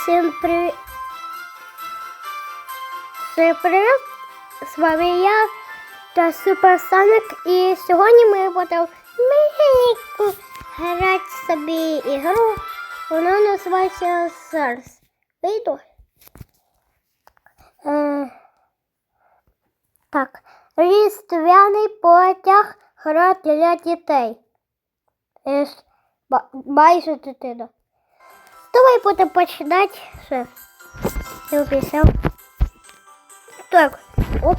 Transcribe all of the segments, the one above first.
Всім привіт! Всім привіт! З вами я та Суперсоник і сьогодні ми будемо грати собі ігру. Вона називається зараз. Вийду. Е, так. Різдвяний потяг гра для дітей. Е, с- майже дитина. Давай будемо починати. Все. Я обіцяв. Так, оп.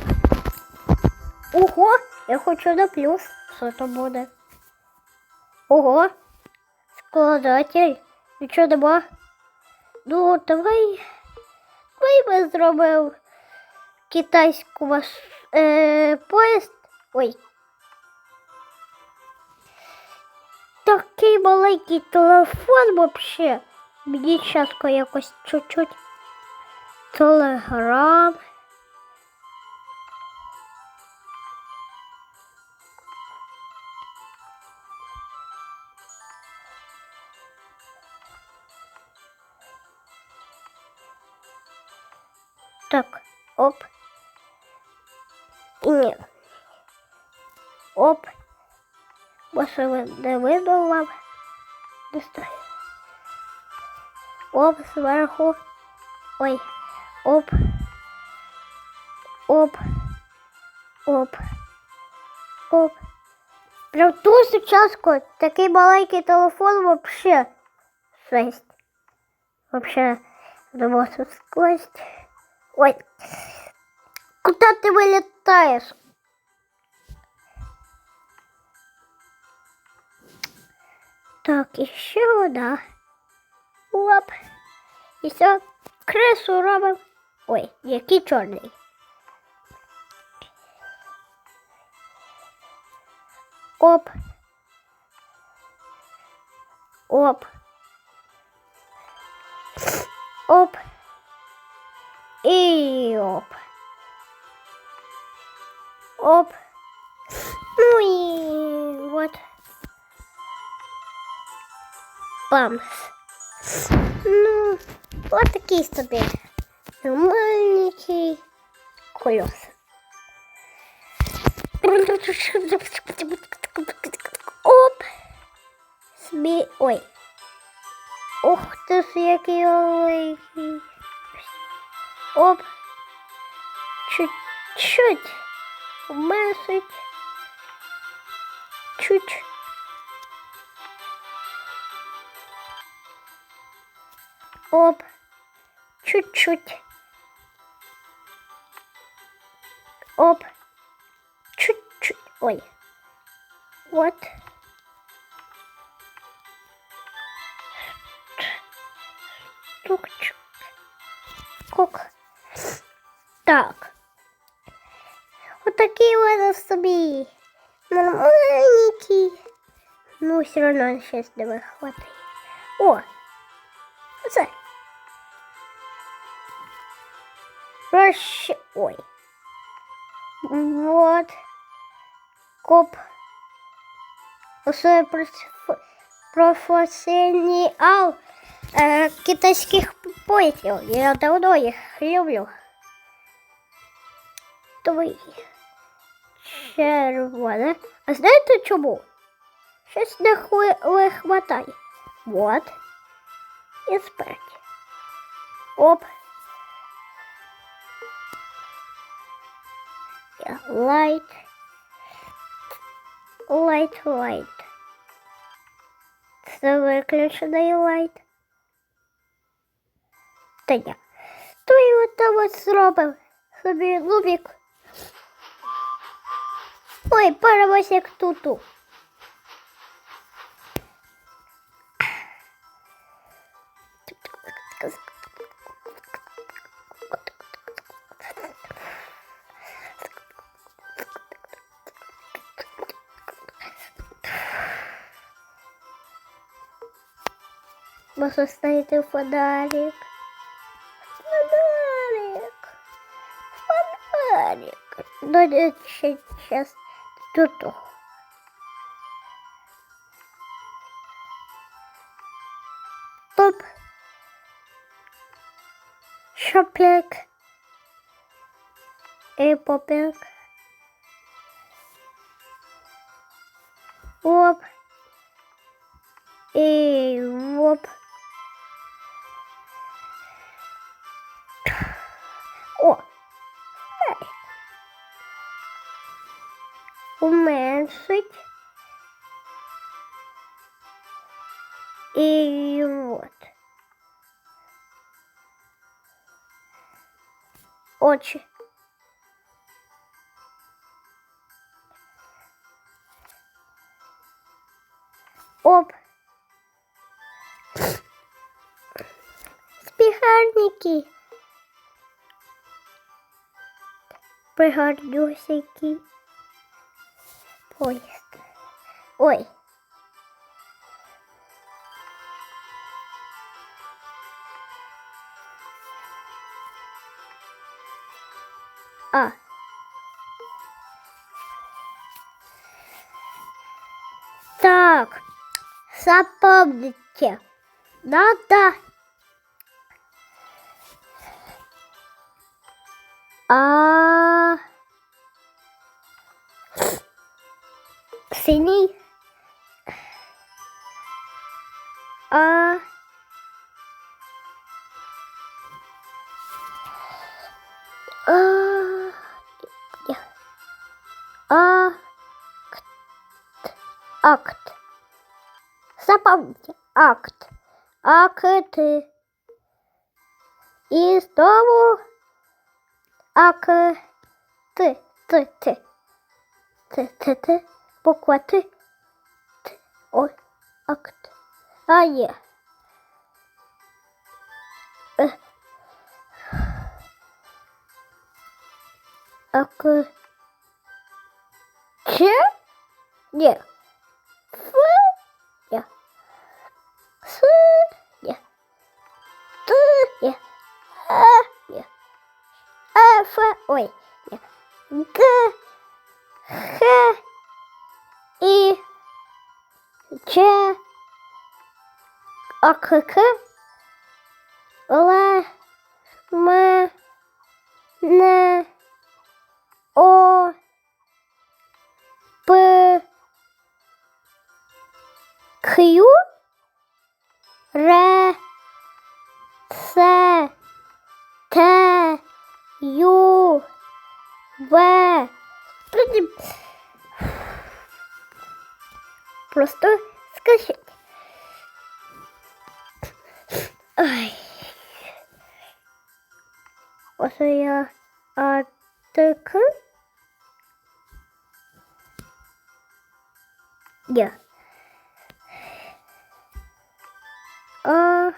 Ого, я хочу на плюс. Що то буде? Ого. Складатель. Нічого нема. Ну, давай. Давай ми зробимо китайську маш... е, поїзд. Ой. Такий маленький телефон вообще. Мені часто якось чуть-чуть. Телеграм. Так, оп. Ні. Оп. Може не видно вам? Оп, зверху. Ой. Оп. Оп. Оп. Оп. Прям дуже часто такий маленький телефон вообще. Жесть. Вообще можу скласть. Ой. Куда ты вылетаешь? Так, еще да. Оп. І все. Крису робимо. Ой, який чорний. Оп. Оп. Оп. І оп. Оп. Ну і вот. Бамс. Ну, вот такий собі нормальненький колес. Оп. Собі. Ой. Ух ти ж, який великий. Оп. Чуть-чуть. Умесить. Чуть. Оп. Чуть-чуть. Оп. Чуть-чуть. Ой. Вот. Тук-чук. Кук. Так. Отакий у нас собі. Нормальненький. Ну, все равно сейчас не вихватить. О! Оце. Прощ... Ой. Вот. Коп. Оце проф- професіонал е, китайських поїздів. Я давно їх люблю. Твої. Червоне. А знаєте чому? Щось не хви- вихватає. Вот. І спереді. Оп. Light. Light, light. Це виключений лайт. Та ні. То і от там от зробив собі лубік. Ой, паровозик туту. Можна ставити фонарик. Фонарик. Фонарик. Ну, не ще сейчас тут. Топ. Шопік. І попік. Оп. І оп. Уменьшить. И вот. Очи. Оп. Спігарники. Пригорнюсики. Поїзд. Ой. А. Так, запомните, надо синий а а а акт. Запомните, акт. Акти. І знову акти. Ти, ти. Ти, ти, ти. Буква ти. Ти. Ой, акт. А є. Е. Ак. Чи? Ні. А. К. К. Л. М. Н. О. П. Q. Р. С. Т. Ю. В. Просто скажіть. Ай. Ось я а так. Я. А.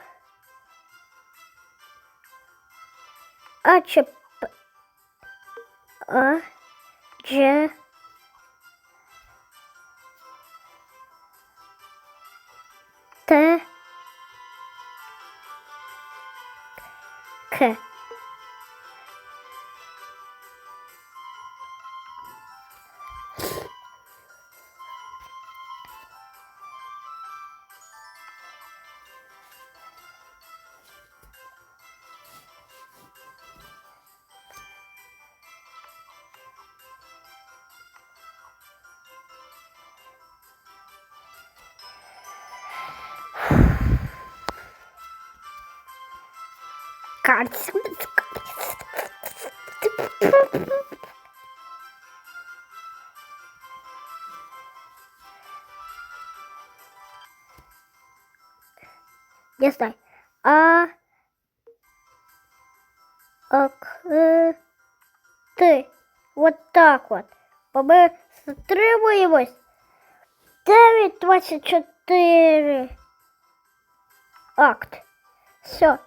え Карц. Я знаю. А. Ак. э, Ты. Вот так вот. Мы затримуємось. 9.24. Акт. Все.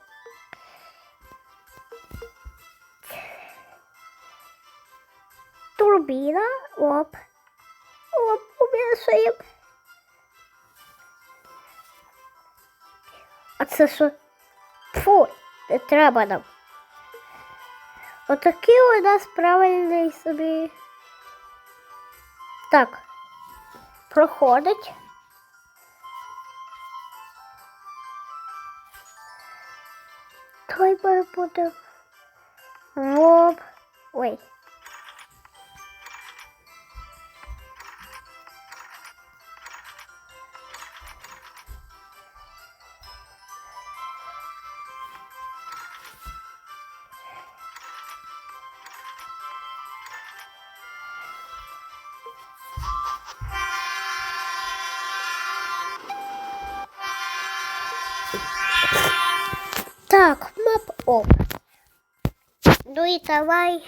Турбіна. Оп. Оп, умішаємо. А це що? Фу, не треба нам. Отакий у нас правильний собі. Так. Проходить. Той буде Воп. Ой. Так, мап оп. Ну и давай.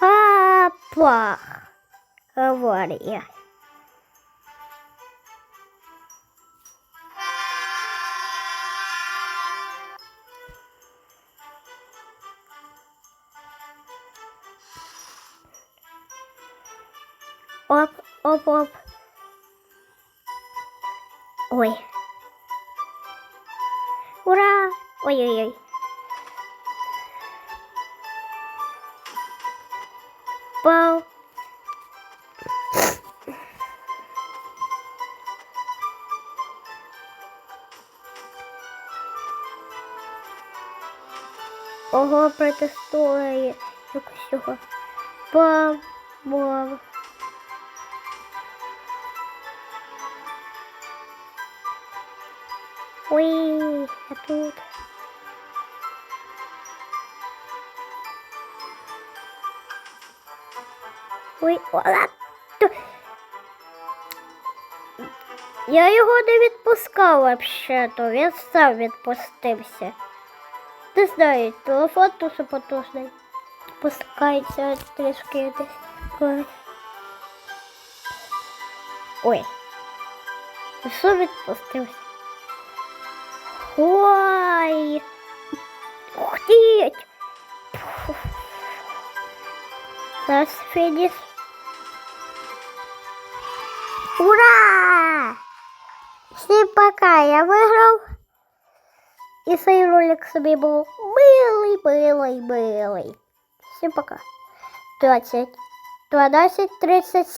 Апа. Авария. Оп, оп, оп. Ой. Ура! Ой-ой-ой. Пау. Ого, протестує якось цього. Бам, бам. Ой, я тут. Ой, ола. Я його не відпускав взагалі-то, він сам відпустився. Не знаю, телефон дуже потужний. Пускається трішки десь. Ой. Що відпустився? Ой! Ух ти! Фу. Зараз фініш. Ура! Всім пока, я виграв. І цей ролик собі був милий, милий, милий. Всім пока. 20, 12, 37.